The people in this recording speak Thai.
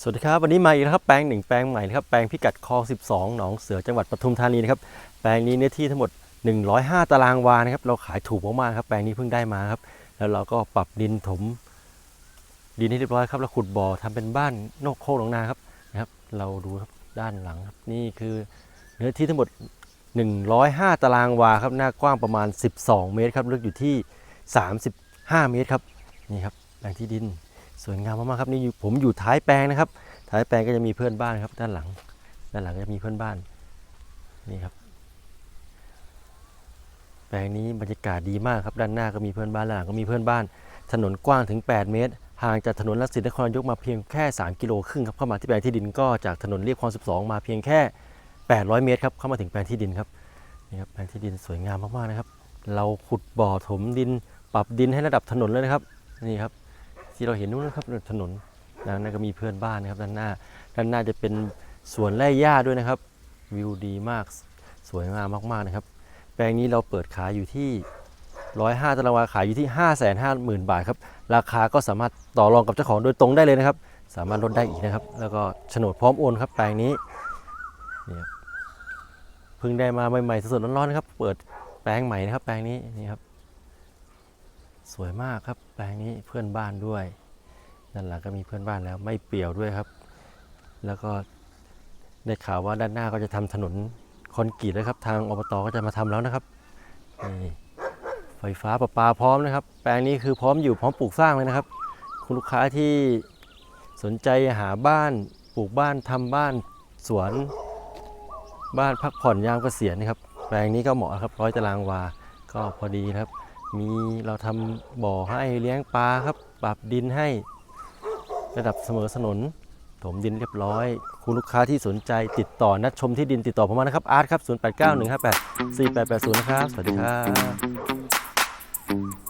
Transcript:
สวัสดีครับวันนี้มาอีกแล้วครับแปลงหนึ่งแปลงใหม่นะครับแปลงพิกัดคลอง 12 หนองเสือจังหวัดปทุมธานีนะครับแปลงนี้เนื้อที่ทั้งหมด 105 ตารางวานะครับเราขายถูกมากๆครับแปลงนี้เพิ่งได้มาครับแล้วเราก็ปรับดินถม ดินให้เรียบร้อยครับแล้วขุดบ่อทำเป็นบ้านนอกโคกหนองนาครับนะครับ เราดูครับด้านหลังครับนี่คือเนื้อที่ทั้งหมด 105 ตารางวาครับหน้ากว้างประมาณ 12 เมตรครับลึกอยู่ที่ 35 เมตรครับนี่ครับแปลงที่ดิน สวยงามมากๆครับนี่ผมอยู่ท้ายแปลงนะครับ ท้ายแปลงก็จะมีเพื่อนบ้านครับ ด้านหลัง ด้านหลังก็จะมีเพื่อนบ้านนี่ครับ แปลงนี้บรรยากาศดีมากครับด้านหน้าก็มีเพื่อนบ้านด้านหลังก็มีเพื่อนบ้าน ถนนกว้างถึง 8 เมตร ห่างจากถนนลักษิณนครนายกมาเพียงแค่ 3 กิโลครึ่งครับเข้ามาที่แปลงที่ดินก็จากถนนเรียบคลอง12 มาเพียงแค่ 800 เมตรครับเข้ามาถึงแปลงที่ดินครับนี่ครับแปลงที่ดินสวยงามมากๆนะครับ เราขุดบ่อถมดิน ปรับดินให้ระดับถนนเลยนะครับนี่ครับ ที่เราเห็นนู้นนะครับถนนนะนั่นก็มีเพื่อนบ้านนะครับด้านหน้าด้านหน้าจะเป็นสวนไร่หญ้าด้วยนะครับ วิวดีมากสวยงามมากๆนะครับ แปลงนี้เราเปิดขายอยู่ที่ 105ตารางวาขายอยู่ที่ 5 5 0 0 0 0 บาทครับราคาก็สามารถต่อรองกับเจ้าของโดยตรงได้เลยนะครับ สามารถลดได้อีกนะครับ แล้วก็โฉนดพร้อมโอนครับแปลงนี้นี่ครับเพิ่งได้มาใหม่ๆสดๆร้อนๆนะครับ เปิดแปลงใหม่นะครับ แปลงนี้นี่ครับ สวยมากครับ แปลงนี้เพื่อนบ้านด้วยด้านหลังก็มีเพื่อนบ้านแล้วไม่เปี่ยวด้วยครับ แล้วก็ได้ข่าวว่าด้านหน้าก็จะทำถนนคอนกรีตแล้วครับ ทางอบตก็จะมาทำแล้วนะครับนี่ไฟฟ้าประปาพร้อมนะครับ แปลงนี้คือพร้อมอยู่พร้อมปลูกสร้างเลยนะครับ คุณลูกค้าที่สนใจหาบ้านปลูกบ้านทำบ้านสวน บ้านพักผ่อนยามเกษียณนะครับ แปลงนี้ก็เหมาะครับร้อยตารางวา ก็พอดีครับ มีเราทำบ่อให้เลี้ยงปลาครับปรับดินให้ระดับเสมอสนนถมดินเรียบร้อย คุณลูกค้าที่สนใจติดต่อนัดชมที่ดินติดต่อผมมานะครับอาร์ตครับ 0891584880 นะครับ สวัสดีครับ